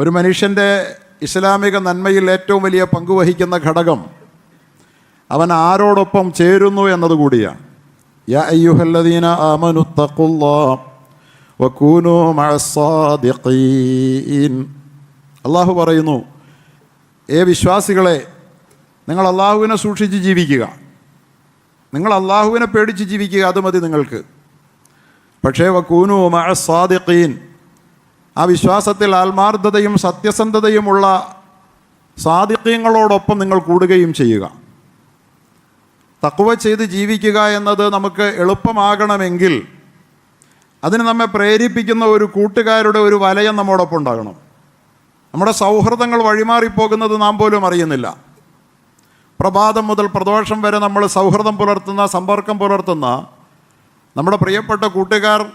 ഒരു മനുഷ്യന്റെ ഇസ്ലാമിക നന്മയിൽ ഏറ്റവും വലിയ പങ്കുവഹിക്കുന്ന ഘടകം അവൻ ആരോടൊപ്പം ചേരുന്നു എന്നതുകൂടിയാണ് യാ അയ്യുഹല്ലദീന ആമനു അള്ളാഹു പറയുന്നു ഏ വിശ്വാസികളെ നിങ്ങൾ അള്ളാഹുവിനെ സൂക്ഷിച്ച് ജീവിക്കുക. നിങ്ങൾ അള്ളാഹുവിനെ പേടിച്ച് ജീവിക്കുക അത് മതി നിങ്ങൾക്ക്. പക്ഷേ വക്കൂനു മഅസ്സാദിഖീൻ ആ വിശ്വാസത്തിൽ ആത്മാർത്ഥതയും സത്യസന്ധതയുമുള്ള സാധിക്യങ്ങളോടൊപ്പം നിങ്ങൾ കൂടുകയും ചെയ്യുക. തക്കുവ ചെയ്ത് ജീവിക്കുക എന്നത് നമുക്ക് എളുപ്പമാകണമെങ്കിൽ അതിന് നമ്മെ പ്രേരിപ്പിക്കുന്ന ഒരു കൂട്ടുകാരുടെ ഒരു വലയം നമ്മോടൊപ്പം ഉണ്ടാകണം. നമ്മുടെ സൗഹൃദങ്ങൾ വഴിമാറിപ്പോകുന്നത് നാം പോലും അറിയുന്നില്ല. പ്രഭാതം മുതൽ പ്രദോഷം വരെ നമ്മൾ സൗഹൃദം പുലർത്തുന്ന സമ്പർക്കം പുലർത്തുന്ന നമ്മുടെ പ്രിയപ്പെട്ട കൂട്ടുകാർ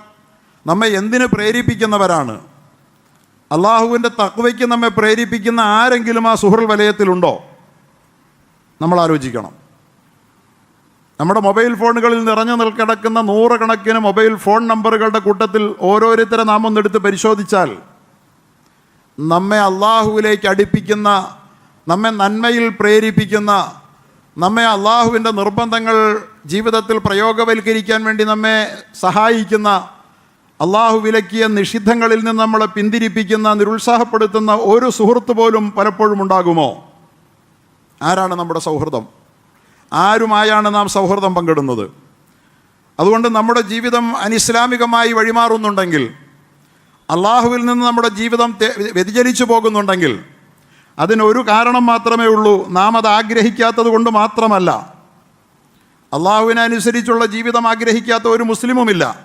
നമ്മെ എന്തിന് പ്രേരിപ്പിക്കുന്നവരാണ്? അള്ളാഹുവിന്റെ തക്വയ്ക്ക് നമ്മെ പ്രേരിപ്പിക്കുന്ന ആരെങ്കിലും ആ സുഹൃൽ വലയത്തിലുണ്ടോ? നമ്മൾ ആലോചിക്കണം. നമ്മുടെ മൊബൈൽ ഫോണുകളിൽ നിറഞ്ഞു നിൽക്കിടക്കുന്ന നൂറുകണക്കിന് മൊബൈൽ ഫോൺ നമ്പറുകളുടെ കൂട്ടത്തിൽ ഓരോരുത്തരെ നാം ഒന്നെടുത്ത് പരിശോധിച്ചാൽ നമ്മെ അള്ളാഹുവിലേക്ക് അടുപ്പിക്കുന്ന നമ്മെ നന്മയിൽ പ്രേരിപ്പിക്കുന്ന നമ്മെ അള്ളാഹുവിന്റെ നിർബന്ധങ്ങൾ ജീവിതത്തിൽ പ്രയോഗവൽക്കരിക്കാൻ വേണ്ടി നമ്മെ സഹായിക്കുന്ന അള്ളാഹു വിലക്കിയ നിഷിദ്ധങ്ങളിൽ നിന്ന് നമ്മളെ പിന്തിരിപ്പിക്കുന്ന നിരുത്സാഹപ്പെടുത്തുന്ന ഒരു സുഹൃത്ത് പോലും പലപ്പോഴും ഉണ്ടാകുമോ? ആരാണ് നമ്മുടെ സൗഹൃദം? ആരുമായാണ് നാം സൗഹൃദം പങ്കിടുന്നത്? അതുകൊണ്ട് നമ്മുടെ ജീവിതം അനിസ്ലാമികമായി വഴിമാറുന്നുണ്ടെങ്കിൽ അള്ളാഹുവിൽ നിന്ന് നമ്മുടെ ജീവിതം വ്യതിചലിച്ചു പോകുന്നുണ്ടെങ്കിൽ അതിനൊരു കാരണം മാത്രമേ ഉള്ളൂ നാം അത് ആഗ്രഹിക്കാത്തത് കൊണ്ട് മാത്രമല്ല. അള്ളാഹുവിനനുസരിച്ചുള്ള ജീവിതം ആഗ്രഹിക്കാത്ത ഒരു മുസ്ലിമുമില്ല.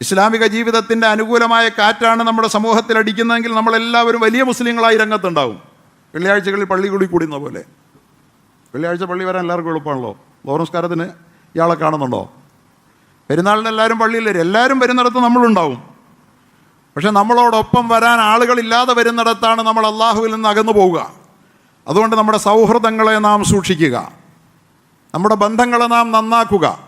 ഇസ്ലാമിക ജീവിതത്തിന്റെ അനുകൂലമായ കാറ്റാണ് നമ്മുടെ സമൂഹത്തിൽ അടിക്കുന്നതെങ്കിൽ നമ്മളെല്ലാവരും വലിയ മുസ്ലിങ്ങളായി രംഗത്തുണ്ടാവും. വെള്ളിയാഴ്ചകളിൽ പള്ളി കൂടി കൂടുന്ന പോലെ. വെള്ളിയാഴ്ച പള്ളി വരാൻ എല്ലാവർക്കും എളുപ്പമാണല്ലോ. ലോറൻസ്കാരത്തിന് ഇയാളെ കാണുന്നുണ്ടോ? പെരുന്നാളിന് എല്ലാവരും പള്ളിയിൽ വരും. എല്ലാവരും വരുന്നിടത്ത് നമ്മളുണ്ടാവും. പക്ഷെ നമ്മളോടൊപ്പം വരാൻ ആളുകളില്ലാതെ വരുന്നിടത്താണ് നമ്മൾ അള്ളാഹുവിൽ നിന്ന് അകന്നു പോവുക. അതുകൊണ്ട് നമ്മുടെ സൗഹൃദങ്ങളെ നാം സൂക്ഷിക്കുക. നമ്മുടെ ബന്ധങ്ങളെ നാം നന്നാക്കുക.